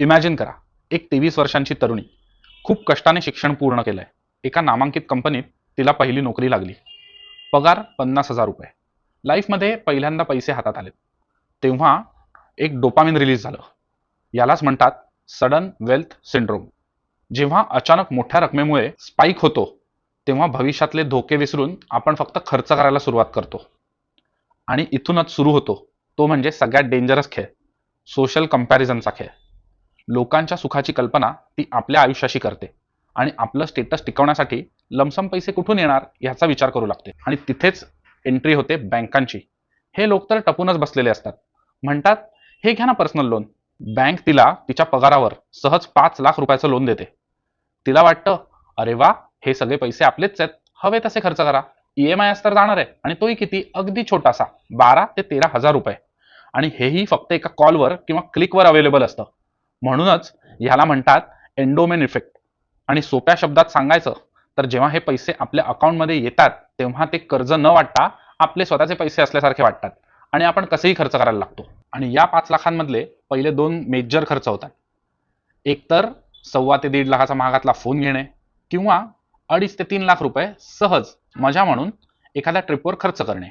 Imagine करा एक तेवीस वर्षांची तरुणी खूप कष्टाने शिक्षण पूर्ण केलंय. एका नामांकित कंपनीत तिला पहिली नोकरी लागली. पगार पन्नास हजार रुपये. लाईफमध्ये पहिल्यांदा पैसे हातात आले तेव्हा एक डोपामिन रिलीज झालं. यालाच म्हणतात सडन वेल्थ सिंड्रोम जेव्हा अचानक मोठ्या रकमेमुळे स्पाईक होतो तेव्हा भविष्यातले धोके विसरून आपण फक्त खर्च करायला सुरुवात करतो. आणि इथूनच सुरू होतो. तो म्हणजे सगळ्यात डेंजरस खेळ. सोशल कम्पॅरिझनचा खेळ. लोकांच्या सुखाची कल्पना ती आपल्या आयुष्याशी करते. आणि आपलं स्टेटस टिकवण्यासाठी लमसम पैसे कुठून येणार याचा विचार करू लागते. आणि तिथेच एंट्री होते बँकांची हे लोक तर टपूनच बसलेले असतात. म्हणतात हे घ्या ना पर्सनल लोन बँक तिला तिच्या पगारावर सहज पाच लाख रुपयाचं लोन देते. तिला वाटतं अरे वा हे सगळे पैसे आपलेच आहेत. हवे तसे खर्च करा. ई एम आय तर जाणार आहे. आणि तोही किती? अगदी छोटासा. बारा ते तेरा हजार रुपये. आणि हेही फक्त एका कॉलवर किंवा क्लिकवर अवेलेबल असतं. म्हणूनच ह्याला म्हणतात एन्डोमेन इफेक्ट आणि सोप्या शब्दात सांगायचं तर जेव्हा हे पैसे आपल्या अकाउंटमध्ये येतात तेव्हा ते कर्ज न वाटता आपले स्वतःचे पैसे असल्यासारखे वाटतात. आणि आपण कसेही खर्च करायला लागतो. आणि या पाच लाखांमधले पहिले दोन मेजर खर्च होतात. एक तर सव्वा ते दीड लाखाचा महागातला फोन घेणे किंवा अडीच ते तीन लाख रुपये सहज मजा म्हणून एखाद्या ट्रिपवर खर्च करणे.